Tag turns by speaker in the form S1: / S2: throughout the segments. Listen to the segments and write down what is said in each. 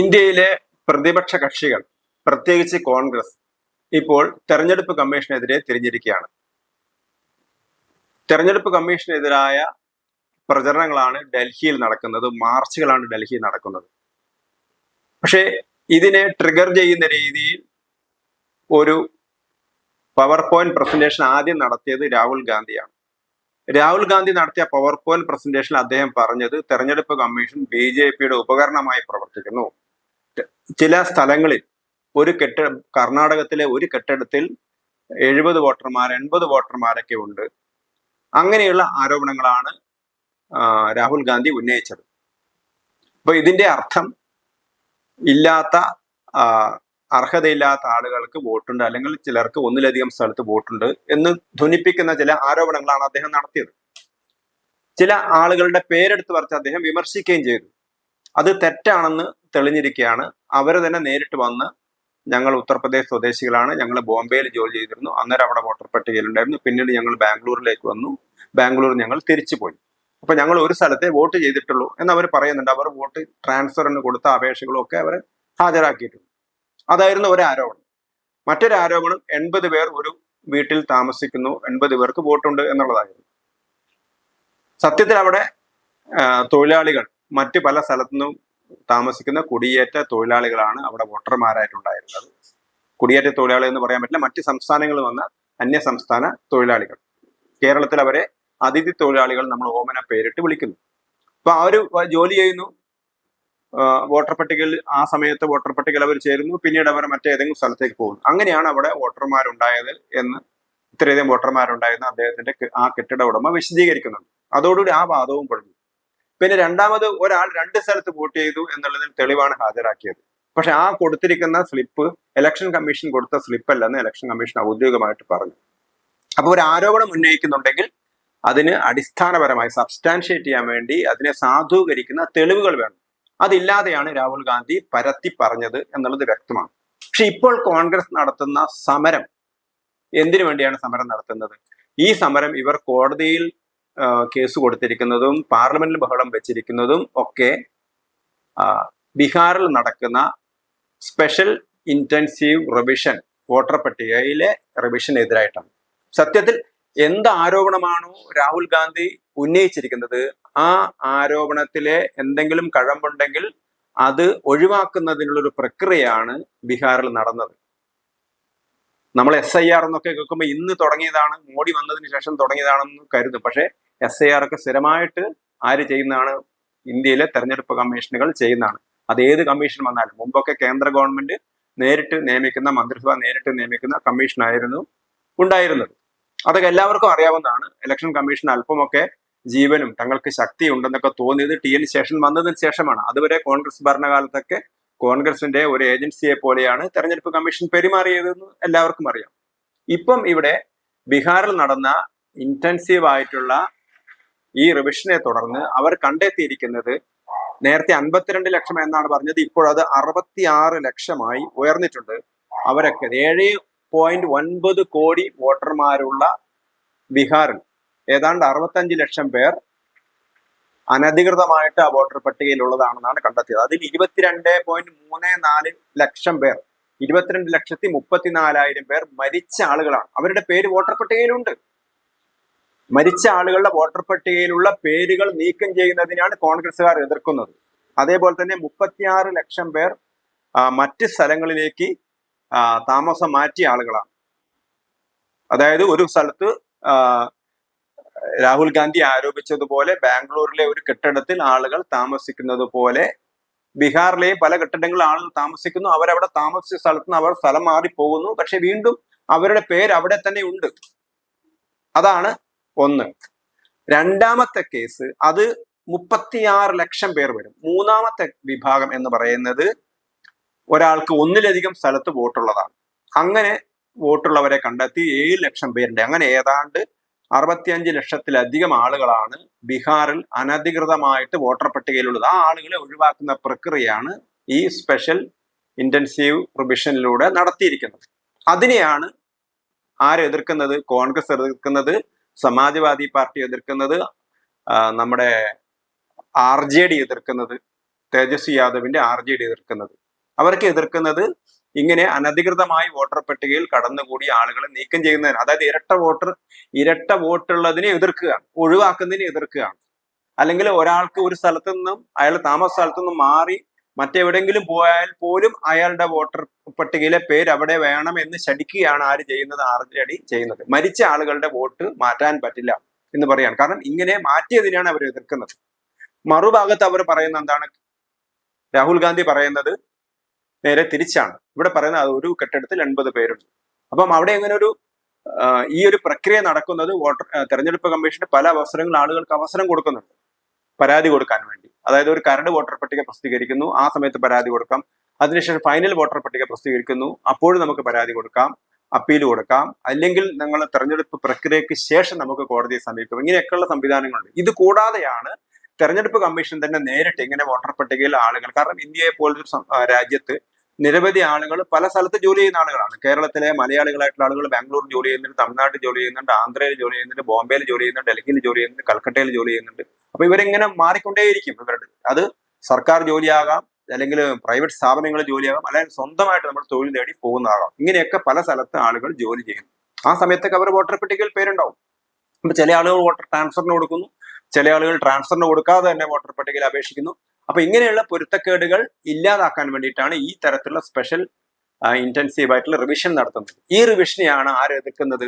S1: ഇന്ത്യയിലെ പ്രതിപക്ഷ കക്ഷികൾ പ്രത്യേകിച്ച് കോൺഗ്രസ് ഇപ്പോൾ തെരഞ്ഞെടുപ്പ് കമ്മീഷനെതിരെ തിരിഞ്ഞിരിക്കുകയാണ് തെരഞ്ഞെടുപ്പ് കമ്മീഷനെതിരായ പ്രചരണങ്ങളാണ് ഡൽഹിയിൽ നടക്കുന്നത് മാർച്ചുകളാണ് ഡൽഹിയിൽ നടക്കുന്നത് പക്ഷേ ഇതിനെ ട്രിഗർ ചെയ്യുന്ന രീതിയിൽ ഒരു പവർ പോയിന്റ് പ്രസന്റേഷൻ ആദ്യം നടത്തിയത് രാഹുൽ ഗാന്ധിയാണ് രാഹുൽ ഗാന്ധി നടത്തിയ പവർ പോയിന്റ് പ്രസന്റേഷനിൽ അദ്ദേഹം പറഞ്ഞത് തെരഞ്ഞെടുപ്പ് കമ്മീഷൻ ബി ജെ പിയുടെ ഉപകരണമായി പ്രവർത്തിക്കുന്നു ചില സ്ഥലങ്ങളിൽ ഒരു കെട്ടിട കർണാടകത്തിലെ ഒരു കെട്ടിടത്തിൽ എഴുപത് വോട്ടർമാർ എൺപത് വോട്ടർമാരൊക്കെ ഉണ്ട് അങ്ങനെയുള്ള ആരോപണങ്ങളാണ് രാഹുൽ ഗാന്ധി ഉന്നയിച്ചത് അപ്പൊ ഇതിന്റെ അർത്ഥം ഇല്ലാത്ത അർഹതയില്ലാത്ത ആളുകൾക്ക് വോട്ടുണ്ട് അല്ലെങ്കിൽ ചിലർക്ക് ഒന്നിലധികം സ്ഥലത്ത് വോട്ടുണ്ട് എന്ന് ധ്വനിപ്പിക്കുന്ന ചില ആരോപണങ്ങളാണ് അദ്ദേഹം നടത്തിയത് ചില ആളുകളുടെ പേരെടുത്ത് പറഞ്ഞ് അദ്ദേഹം വിമർശിക്കുകയും ചെയ്തു അത് തെറ്റാണെന്ന് തെളിഞ്ഞിരിക്കുകയാണ് അവർ തന്നെ നേരിട്ട് വന്ന് ഞങ്ങൾ ഉത്തർപ്രദേശ് സ്വദേശികളാണ് ഞങ്ങൾ ബോംബെയിൽ ജോലി ചെയ്തിരുന്നു അന്നേരം അവിടെ വോട്ടർ പട്ടികയിലുണ്ടായിരുന്നു പിന്നീട് ഞങ്ങൾ ബാംഗ്ലൂരിലേക്ക് വന്നു ബാംഗ്ലൂർ ഞങ്ങൾ തിരിച്ചു പോയി അപ്പൊ ഞങ്ങൾ ഒരു സ്ഥലത്തെ വോട്ട് ചെയ്തിട്ടുള്ളൂ എന്ന് അവർ പറയുന്നുണ്ട് അവർ വോട്ട് ട്രാൻസ്ഫറിന് കൊടുത്ത അപേക്ഷകളും ഒക്കെ അവർ ഹാജരാക്കിയിട്ടുണ്ട് അതായിരുന്നു ഒരു ആരോപണം മറ്റൊരു ആരോപണം എൺപത് പേർ ഒരു വീട്ടിൽ താമസിക്കുന്നു എൺപത് പേർക്ക് വോട്ടുണ്ട് എന്നുള്ളതായിരുന്നു സത്യത്തിൽ അവിടെ തൊഴിലാളികൾ മറ്റ് പല സ്ഥലത്തുനിന്നും താമസിക്കുന്ന കുടിയേറ്റ തൊഴിലാളികളാണ് അവിടെ വോട്ടർമാരായിട്ടുണ്ടായിരുന്നത് കുടിയേറ്റ തൊഴിലാളി എന്ന് പറയാൻ പറ്റില്ല മറ്റ് സംസ്ഥാനങ്ങളിൽ വന്ന അന്യ സംസ്ഥാന തൊഴിലാളികൾ കേരളത്തിൽ അവരെ അതിഥി തൊഴിലാളികൾ നമ്മൾ ഓമന പേരിട്ട് വിളിക്കുന്നു അപ്പൊ ഒരു ജോലി ചെയ്യുന്നു വോട്ടർ പട്ടികയിൽ ആ സമയത്ത് വോട്ടർ പട്ടികയിൽ അവർ ചേരുന്നു പിന്നീട് അവർ മറ്റേതെങ്കിലും സ്ഥലത്തേക്ക് പോകുന്നു അങ്ങനെയാണ് അവിടെ വോട്ടർമാരുണ്ടായത് എന്ന് ഇത്രയധികം വോട്ടർമാരുണ്ടായെന്ന് അദ്ദേഹത്തിന്റെ ആ കെട്ടിട ഉടമ വിശദീകരിക്കുന്നുണ്ട് അതോടുകൂടി ആ വാദവും പൊടിഞ്ഞു പിന്നെ രണ്ടാമത് ഒരാൾ രണ്ട് സ്ഥലത്ത് വോട്ട് ചെയ്തു എന്നുള്ളതിന് തെളിവാണ് ഹാജരാക്കിയത് പക്ഷെ ആ കൊടുത്തിരിക്കുന്ന സ്ലിപ്പ് ഇലക്ഷൻ കമ്മീഷൻ കൊടുത്ത സ്ലിപ്പ് അല്ലെന്ന് ഇലക്ഷൻ കമ്മീഷൻ ഔദ്യോഗികമായിട്ട് പറഞ്ഞു അപ്പോൾ ഒരു ആരോപണം ഉന്നയിക്കുന്നുണ്ടെങ്കിൽ അതിന് അടിസ്ഥാനപരമായി സബ്സ്റ്റാൻഷിയേറ്റ് ചെയ്യാൻ വേണ്ടി അതിനെ സാധൂകരിക്കുന്ന തെളിവുകൾ വേണം അതില്ലാതെയാണ് രാഹുൽ ഗാന്ധി പരത്തി പറഞ്ഞത് എന്നുള്ളത് വ്യക്തമാണ് പക്ഷെ ഇപ്പോൾ കോൺഗ്രസ് നടത്തുന്ന സമരം എന്തിനു വേണ്ടിയാണ് സമരം നടത്തുന്നത് ഈ സമരം ഇവർ കോടതിയിൽ കേസ് കൊടുത്തിരിക്കുന്നതും പാർലമെന്റിൽ ബഹളം വെച്ചിരിക്കുന്നതും ഒക്കെ ബീഹാറിൽ നടക്കുന്ന സ്പെഷ്യൽ ഇന്റൻസീവ് റിവിഷൻ വോട്ടർ പട്ടികയിലെ റിവിഷനെതിരായിട്ടാണ് സത്യത്തിൽ എന്ത് ആരോപണമാണോ രാഹുൽ ഗാന്ധി ഉന്നയിച്ചിരിക്കുന്നത് ആ ആരോപണത്തിലെ എന്തെങ്കിലും കഴമ്പുണ്ടെങ്കിൽ അത് ഒഴിവാക്കുന്നതിനുള്ളൊരു പ്രക്രിയയാണ് ബീഹാറിൽ നടന്നത് നമ്മൾ എസ് ഐ ആർ എന്നൊക്കെ കേൾക്കുമ്പോൾ ഇന്ന് തുടങ്ങിയതാണ് മോഡി വന്നതിന് ശേഷം തുടങ്ങിയതാണെന്ന് കരുതും പക്ഷേ എസ് ഐ ആർ ഒക്കെ സ്ഥിരമായിട്ട് ആര് ചെയ്യുന്നതാണ് ഇന്ത്യയിലെ തെരഞ്ഞെടുപ്പ് കമ്മീഷനുകൾ ചെയ്യുന്നതാണ് അത് ഏത് കമ്മീഷൻ വന്നാലും മുമ്പൊക്കെ കേന്ദ്ര ഗവൺമെന്റ് നേരിട്ട് നിയമിക്കുന്ന മന്ത്രിസഭ നേരിട്ട് നിയമിക്കുന്ന കമ്മീഷനായിരുന്നു ഉണ്ടായിരുന്നത് അതൊക്കെ എല്ലാവർക്കും അറിയാവുന്നതാണ് ഇലക്ഷൻ കമ്മീഷൻ അല്പമൊക്കെ ജീവനും തങ്ങൾക്ക് ശക്തി ഉണ്ടെന്നൊക്കെ തോന്നിയത് ടി എൻ ശേഷൻ വന്നതിന് ശേഷമാണ് അതുവരെ കോൺഗ്രസ് ഭരണകാലത്തൊക്കെ കോൺഗ്രസിന്റെ ഒരു ഏജൻസിയെ പോലെയാണ് തെരഞ്ഞെടുപ്പ് കമ്മീഷൻ പെരുമാറിയതെന്ന് എല്ലാവർക്കും അറിയാം ഇപ്പം ഇവിടെ ബീഹാറിൽ നടന്ന ഇന്റൻസീവ് ആയിട്ടുള്ള ഈ റിവിഷനെ തുടർന്ന് അവർ കണ്ടെത്തിയിരിക്കുന്നത് നേരത്തെ അൻപത്തിരണ്ട് ലക്ഷം എന്നാണ് പറഞ്ഞത് ഇപ്പോഴത് ആറ് ലക്ഷമായി ഉയർന്നിട്ടുണ്ട് അവരൊക്കെ ഏഴ് പോയിന്റ് ഒൻപത് കോടി വോട്ടർമാരുള്ള ബീഹാറിൽ ഏതാണ്ട് അറുപത്തഞ്ച് ലക്ഷം പേർ അനധികൃതമായിട്ട് ആ വോട്ടർ പട്ടികയിലുള്ളതാണെന്നാണ് കണ്ടെത്തിയത് അതിൽ ഇരുപത്തിരണ്ട് പോയിന്റ് മൂന്ന് നാല് ലക്ഷം പേർ ഇരുപത്തിരണ്ട് ലക്ഷത്തി മുപ്പത്തിനാലായിരം പേർ മരിച്ച ആളുകളാണ് അവരുടെ പേര് വോട്ടർ പട്ടികയിലുണ്ട് മരിച്ച ആളുകളുടെ വോട്ടർ പട്ടികയിലുള്ള പേരുകൾ നീക്കം ചെയ്യുന്നതിനാണ് കോൺഗ്രസ്സുകാർ എതിർക്കുന്നത് അതേപോലെ തന്നെ മുപ്പത്തിയാറ് ലക്ഷം പേർ മറ്റ് സ്ഥലങ്ങളിലേക്ക് താമസം മാറ്റിയ ആളുകളാണ് അതായത് ഒരു സ്ഥലത്ത് രാഹുൽ ഗാന്ധി ആരോപിച്ചതുപോലെ ബാംഗ്ലൂരിലെ ഒരു കെട്ടിടത്തിൽ ആളുകൾ താമസിക്കുന്നത് പോലെ ബീഹാറിലെയും പല കെട്ടിടങ്ങളിൽ ആളുകൾ താമസിക്കുന്നു അവരവിടെ താമസിച്ച സ്ഥലത്ത് നിന്ന് അവർ സ്ഥലം മാറി പോകുന്നു പക്ഷെ വീണ്ടും അവരുടെ പേര് അവിടെ തന്നെ ഉണ്ട് അതാണ് ഒന്ന് രണ്ടാമത്തെ കേസ് അത് മുപ്പത്തിയാറ് ലക്ഷം പേർ വരും മൂന്നാമത്തെ വിഭാഗം എന്ന് പറയുന്നത് ഒരാൾക്ക് ഒന്നിലധികം സ്ഥലത്ത് വോട്ടുള്ളതാണ് അങ്ങനെ വോട്ടുള്ളവരെ കണ്ടെത്തി ഏഴ് ലക്ഷം പേരുണ്ട് അങ്ങനെ ഏതാണ്ട് അറുപത്തിയഞ്ച് ലക്ഷത്തിലധികം ആളുകളാണ് ബീഹാറിൽ അനധികൃതമായിട്ട് വോട്ടർ പട്ടികയിലുള്ളത് ആ ആളുകളെ ഒഴിവാക്കുന്ന പ്രക്രിയയാണ് ഈ സ്പെഷ്യൽ ഇന്റൻസീവ് പ്രൊവിഷനിലൂടെ നടത്തിയിരിക്കുന്നത് അതിനെയാണ് ആരെതിർക്കുന്നത് കോൺഗ്രസ് എതിർക്കുന്നത് സമാജ്വാദി പാർട്ടി എതിർക്കുന്നത് നമ്മുടെ ആർ ജെ ഡി എതിർക്കുന്നത് തേജസ്വി യാദവിന്റെ ആർ ജെ ഡി എതിർക്കുന്നത് അവർക്ക് എതിർക്കുന്നത് ഇങ്ങനെ അനധികൃതമായി വോട്ടർ പട്ടികയിൽ കടന്നുകൂടി ആളുകളെ നീക്കം ചെയ്യുന്നതിന് അതായത് ഇരട്ട വോട്ടർ ഇരട്ട വോട്ടുള്ളതിനെ എതിർക്കുകയാണ് ഒഴിവാക്കുന്നതിനെ എതിർക്കുകയാണ് അല്ലെങ്കിൽ ഒരാൾക്ക് ഒരു സ്ഥലത്തു നിന്നും അയാൾ താമസ സ്ഥലത്തു നിന്നും മാറി മറ്റെവിടെങ്കിലും പോയാൽ പോലും അയാളുടെ വോട്ടർ പട്ടികയിലെ പേര് അവിടെ വേണം എന്ന് ശടിക്കുകയാണ് ആര് ചെയ്യുന്നത് ആർജെഡി ചെയ്യുന്നത് മരിച്ച ആളുകളുടെ വോട്ട് മാറ്റാൻ പറ്റില്ല എന്ന് പറയാണ് കാരണം ഇങ്ങനെ മാറ്റിയതിനാണ് അവർ എതിർക്കുന്നത് മറുഭാഗത്ത് അവർ പറയുന്ന എന്താണ് രാഹുൽ ഗാന്ധി പറയുന്നത് നേരെ തിരിച്ചാണ് ഇവിടെ പറയുന്നത് ഒരു കെട്ടിടത്തിൽ എൺപത് പേരുണ്ട് അപ്പം അവിടെ ഇങ്ങനെ ഒരു ഈ ഒരു പ്രക്രിയ നടക്കുന്നത് വോട്ടർ തെരഞ്ഞെടുപ്പ് കമ്മീഷന് പല അവസരങ്ങൾ ആളുകൾക്ക് അവസരം കൊടുക്കുന്നുണ്ട് പരാതി കൊടുക്കാൻ വേണ്ടി അതായത് ഒരു കരട് വോട്ടർ പട്ടിക പ്രസിദ്ധീകരിക്കുന്നു ആ സമയത്ത് പരാതി കൊടുക്കാം അതിനുശേഷം ഫൈനൽ വോട്ടർ പട്ടിക പ്രസിദ്ധീകരിക്കുന്നു അപ്പോഴും നമുക്ക് പരാതി കൊടുക്കാം അപ്പീൽ കൊടുക്കാം അല്ലെങ്കിൽ നിങ്ങൾ തെരഞ്ഞെടുപ്പ് പ്രക്രിയയ്ക്ക് ശേഷം നമുക്ക് കോടതിയെ സമീപിക്കാം ഇങ്ങനെയൊക്കെയുള്ള സംവിധാനങ്ങളുണ്ട് ഇത് കൂടാതെയാണ് തെരഞ്ഞെടുപ്പ് കമ്മീഷൻ തന്നെ നേരിട്ട് ഇങ്ങനെ വോട്ടർ പട്ടികയിൽ ആളുകൾ കാരണം ഇന്ത്യയെ പോലൊരു രാജ്യത്ത് നിരവധി ആളുകൾ പല സ്ഥലത്ത് ജോലി ചെയ്യുന്ന ആളുകളാണ് കേരളത്തിലെ മലയാളികളായിട്ടുള്ള ആളുകൾ ബാംഗ്ലൂർ ജോലി ചെയ്യുന്നുണ്ട് തമിഴ്നാട്ടിൽ ജോലി ചെയ്യുന്നുണ്ട് ആന്ധ്രയിൽ ജോലി ചെയ്യുന്നുണ്ട് ബോംബെയിൽ ജോലി ചെയ്യുന്നുണ്ട് ഡൽഹിയിൽ ജോലി ചെയ്യുന്നുണ്ട് കൽക്കട്ടയിൽ ജോലി ചെയ്യുന്നുണ്ട് അപ്പൊ ഇവരിങ്ങനെ മാറിക്കൊണ്ടേയിരിക്കും ഇവരുടെ അത് സർക്കാർ ജോലിയാകാം അല്ലെങ്കിൽ പ്രൈവറ്റ് സ്ഥാപനങ്ങളിൽ ജോലിയാകാം അല്ലെങ്കിൽ സ്വന്തമായിട്ട് നമ്മൾ തൊഴിൽ നേടി പോകുന്നതാകാം ഇങ്ങനെയൊക്കെ പല സ്ഥലത്ത് ആളുകൾ ജോലി ചെയ്യുന്നു ആ സമയത്തൊക്കെ അവർ വോട്ടർ പട്ടികയിൽ പേരുണ്ടാവും അപ്പൊ ചില ആളുകൾ വോട്ടർ ട്രാൻസ്ഫറിന് കൊടുക്കുന്നു ചില ആളുകൾ ട്രാൻസ്ഫറിന് കൊടുക്കാതെ തന്നെ വോട്ടർ പട്ടികയിൽ അപേക്ഷിക്കുന്നു അപ്പൊ ഇങ്ങനെയുള്ള പൊരുത്തക്കേടുകൾ ഇല്ലാതാക്കാൻ വേണ്ടിയിട്ടാണ് ഈ തരത്തിലുള്ള സ്പെഷ്യൽ ഇന്റൻസീവ് ആയിട്ടുള്ള റിവിഷൻ നടത്തുന്നത് ഈ റിവിഷനെയാണ് ആര് എതിർക്കുന്നത്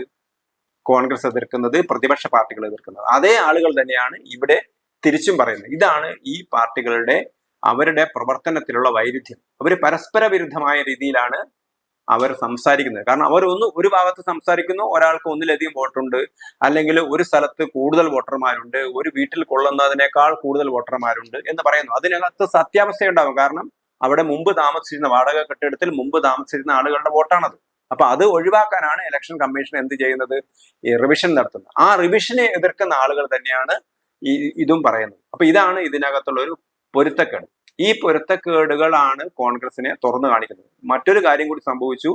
S1: കോൺഗ്രസ് എതിർക്കുന്നത് പ്രതിപക്ഷ പാർട്ടികൾ എതിർക്കുന്നത് അതേ ആളുകൾ തന്നെയാണ് ഇവിടെ തിരിച്ചും പറയുന്നത് ഇതാണ് ഈ പാർട്ടികളുടെ അവരുടെ പ്രവർത്തനത്തിലുള്ള വൈരുദ്ധ്യം അവർ പരസ്പര വിരുദ്ധമായ രീതിയിലാണ് അവർ സംസാരിക്കുന്നത് കാരണം അവർ ഒന്ന് ഒരു ഭാഗത്ത് സംസാരിക്കുന്നു ഒരാൾക്ക് ഒന്നിലധികം വോട്ടറുണ്ട് അല്ലെങ്കിൽ ഒരു സ്ഥലത്ത് കൂടുതൽ വോട്ടർമാരുണ്ട് ഒരു വീട്ടിൽ കൊള്ളുന്നതിനേക്കാൾ കൂടുതൽ വോട്ടർമാരുണ്ട് എന്ന് പറയുന്നു അതിനകത്ത് സത്യാവസ്ഥ ഉണ്ടാവും കാരണം അവിടെ മുമ്പ് താമസിച്ചിരുന്ന വാടക കെട്ടിടത്തിൽ മുമ്പ് താമസിച്ചിരുന്ന ആളുകളുടെ വോട്ടാണത് അപ്പൊ അത് ഒഴിവാക്കാനാണ് ഇലക്ഷൻ കമ്മീഷൻ എന്ത് ചെയ്യുന്നത് റിവിഷൻ നടത്തുന്നത് ആ റിവിഷനെ എതിർക്കുന്ന ആളുകൾ തന്നെയാണ് ഈ ഇതും പറയുന്നത് അപ്പൊ ഇതാണ് ഇതിനകത്തുള്ള ഒരു പൊരുത്തക്കേട് ഈ പൊരുത്തക്കേടുകളാണ് കോൺഗ്രസിനെ തുറന്നു കാണിക്കുന്നത് മറ്റൊരു കാര്യം കൂടി സംഭവിച്ചു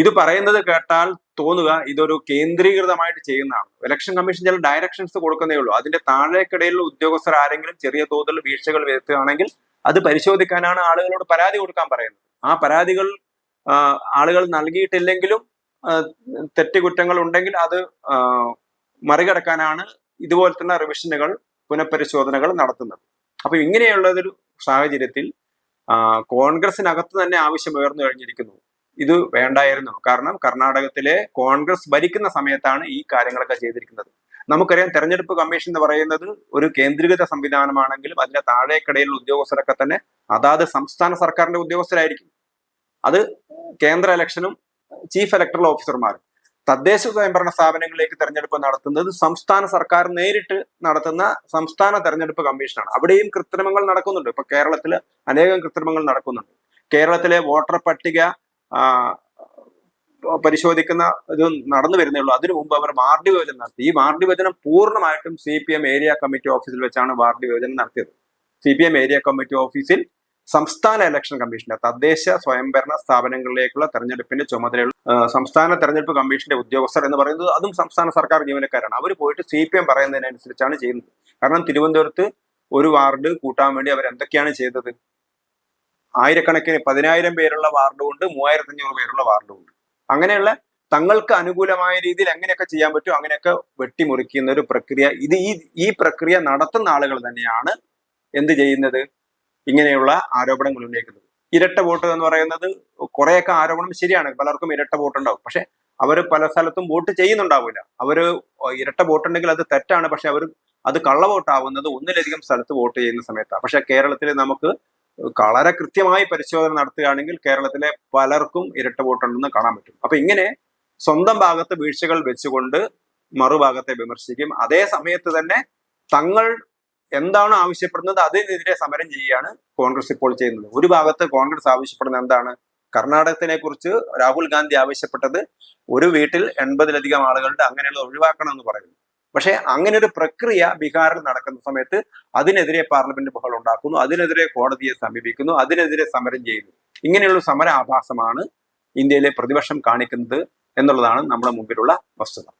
S1: ഇത് പറയുന്നത് കേട്ടാൽ തോന്നുക ഇതൊരു കേന്ദ്രീകൃതമായിട്ട് ചെയ്യുന്നതാണ് ഇലക്ഷൻ കമ്മീഷൻ ചില ഡയറക്ഷൻസ് കൊടുക്കുന്നേ ഉള്ളൂ അതിന്റെ താഴേക്കിടയിലുള്ള ഉദ്യോഗസ്ഥർ ആരെങ്കിലും ചെറിയ തോതിൽ വീഴ്ചകൾ വരുത്തുകയാണെങ്കിൽ അത് പരിശോധിക്കാനാണ് ആളുകളോട് പരാതി കൊടുക്കാൻ പറയുന്നത് ആ പരാതികൾ ആളുകൾ നൽകിയിട്ടില്ലെങ്കിലും തെറ്റുകുറ്റങ്ങൾ ഉണ്ടെങ്കിൽ അത് മറികടക്കാനാണ് ഇതുപോലെ തന്നെ റിവിഷനുകൾ പുനഃപരിശോധനകൾ നടത്തുന്നത് അപ്പൊ ഇങ്ങനെയുള്ളതൊരു സാഹചര്യത്തിൽ കോൺഗ്രസിനകത്ത് തന്നെ ആവശ്യം ഉയർന്നു കഴിഞ്ഞിരിക്കുന്നു ഇത് വേണ്ടായിരുന്നു കാരണം കർണാടകത്തിലെ കോൺഗ്രസ് ഭരിക്കുന്ന സമയത്താണ് ഈ കാര്യങ്ങളൊക്കെ ചെയ്തിരിക്കുന്നത് നമുക്കറിയാം തെരഞ്ഞെടുപ്പ് കമ്മീഷൻ എന്ന് പറയുന്നത് ഒരു കേന്ദ്രീകൃത സംവിധാനമാണെങ്കിലും അതിന്റെ താഴേക്കിടയിലുള്ള ഉദ്യോഗസ്ഥരൊക്കെ തന്നെ അതാത് സംസ്ഥാന സർക്കാരിന്റെ ഉദ്യോഗസ്ഥരായിരിക്കും അത് കേന്ദ്ര ഇലക്ഷനും ചീഫ് ഇലക്ടറൽ ഓഫീസർമാരും തദ്ദേശ സ്വയംഭരണ സ്ഥാപനങ്ങളിലേക്ക് തെരഞ്ഞെടുപ്പ് നടത്തുന്നത് സംസ്ഥാന സർക്കാർ നേരിട്ട് നടത്തുന്ന സംസ്ഥാന തെരഞ്ഞെടുപ്പ് കമ്മീഷനാണ് അവിടെയും കൃത്രിമങ്ങൾ നടക്കുന്നുണ്ട് ഇപ്പൊ കേരളത്തിൽ അനേകം കൃത്രിമങ്ങൾ നടക്കുന്നുണ്ട് കേരളത്തിലെ വോട്ടർ പട്ടിക പരിശോധിക്കുന്ന ഇത് നടന്നു ഉള്ളൂ അതിനു മുമ്പ് അവർ വാർഡ് വിഭജനം നടത്തി ഈ വാർഡ് വിഭജനം പൂർണ്ണമായിട്ടും C P M area committee ഓഫീസിൽ വെച്ചാണ് വാർഡ് വിഭജനം നടത്തിയത് C P M area committee ഓഫീസിൽ സംസ്ഥാന ഇലക്ഷൻ കമ്മീഷന്റെ തദ്ദേശ സ്വയംഭരണ സ്ഥാപനങ്ങളിലേക്കുള്ള തെരഞ്ഞെടുപ്പിന്റെ ചുമതലയുള്ള സംസ്ഥാന തെരഞ്ഞെടുപ്പ് കമ്മീഷന്റെ ഉദ്യോഗസ്ഥർ എന്ന് പറയുന്നത് അതും സംസ്ഥാന സർക്കാർ ജീവനക്കാരാണ് അവർ പോയിട്ട് സി പി എം പറയുന്നതിനനുസരിച്ചാണ് ചെയ്യുന്നത് കാരണം തിരുവനന്തപുരത്ത് ഒരു വാർഡ് കൂട്ടാൻ വേണ്ടി അവർ എന്തൊക്കെയാണ് ചെയ്തത് ആയിരക്കണക്കിന് പതിനായിരം പേരുള്ള വാർഡുമുണ്ട് മൂവായിരത്തി അഞ്ഞൂറ് പേരുള്ള വാർഡുമുണ്ട് അങ്ങനെയുള്ള തങ്ങൾക്ക് അനുകൂലമായ രീതിയിൽ എങ്ങനെയൊക്കെ ചെയ്യാൻ പറ്റും അങ്ങനെയൊക്കെ വെട്ടിമുറിക്കുന്ന ഒരു പ്രക്രിയ ഇത് ഈ ഈ പ്രക്രിയ നടത്തുന്ന ആളുകൾ തന്നെയാണ് എന്ത് ചെയ്യുന്നത് ഇങ്ങനെയുള്ള ആരോപണങ്ങൾ ഉന്നയിക്കുന്നത് ഇരട്ട വോട്ട് എന്ന് പറയുന്നത് കുറെയൊക്കെ ആരോപണം ശരിയാണ് പലർക്കും ഇരട്ട വോട്ട് ഉണ്ടാവും പക്ഷെ അവർ പല സ്ഥലത്തും വോട്ട് ചെയ്യുന്നുണ്ടാവില്ല അവർ ഇരട്ട വോട്ടുണ്ടെങ്കിൽ അത് തെറ്റാണ് പക്ഷെ അവർ അത് കള്ള വോട്ടാവുന്നത് ഒന്നിലധികം സ്ഥലത്ത് വോട്ട് ചെയ്യുന്ന സമയത്താണ് പക്ഷെ കേരളത്തിൽ നമുക്ക് വളരെ കൃത്യമായി പരിശോധന നടത്തുകയാണെങ്കിൽ കേരളത്തിലെ പലർക്കും ഇരട്ട വോട്ടുണ്ടെന്ന് കാണാൻ പറ്റും അപ്പൊ ഇങ്ങനെ സ്വന്തം ഭാഗത്ത് വീഴ്ചകൾ വെച്ചുകൊണ്ട് മറുഭാഗത്തെ വിമർശിക്കും അതേ സമയത്ത് തന്നെ തങ്ങൾ എന്താണോ ആവശ്യപ്പെടുന്നത് അതിനെതിരെ സമരം ചെയ്യുകയാണ് കോൺഗ്രസ് ഇപ്പോൾ ചെയ്യുന്നത് ഒരു ഭാഗത്ത് കോൺഗ്രസ് ആവശ്യപ്പെടുന്നത് എന്താണ് കർണാടകത്തിനെ കുറിച്ച് രാഹുൽ ഗാന്ധി ആവശ്യപ്പെട്ടത് ഒരു വീട്ടിൽ എൺപതിലധികം ആളുകളുടെ അങ്ങനെയുള്ളത് ഒഴിവാക്കണം എന്ന് പറയുന്നു പക്ഷേ അങ്ങനെ ഒരു പ്രക്രിയ ബീഹാറിൽ നടക്കുന്ന സമയത്ത് അതിനെതിരെ പാർലമെന്റ് ബഹളം ഉണ്ടാക്കുന്നു അതിനെതിരെ കോടതിയെ സമീപിക്കുന്നു അതിനെതിരെ സമരം ചെയ്യുന്നു ഇങ്ങനെയുള്ള സമരാഭാസമാണ് ഇന്ത്യയിലെ പ്രതിപക്ഷം കാണിക്കുന്നത് എന്നുള്ളതാണ് നമ്മുടെ മുമ്പിലുള്ള വസ്തുത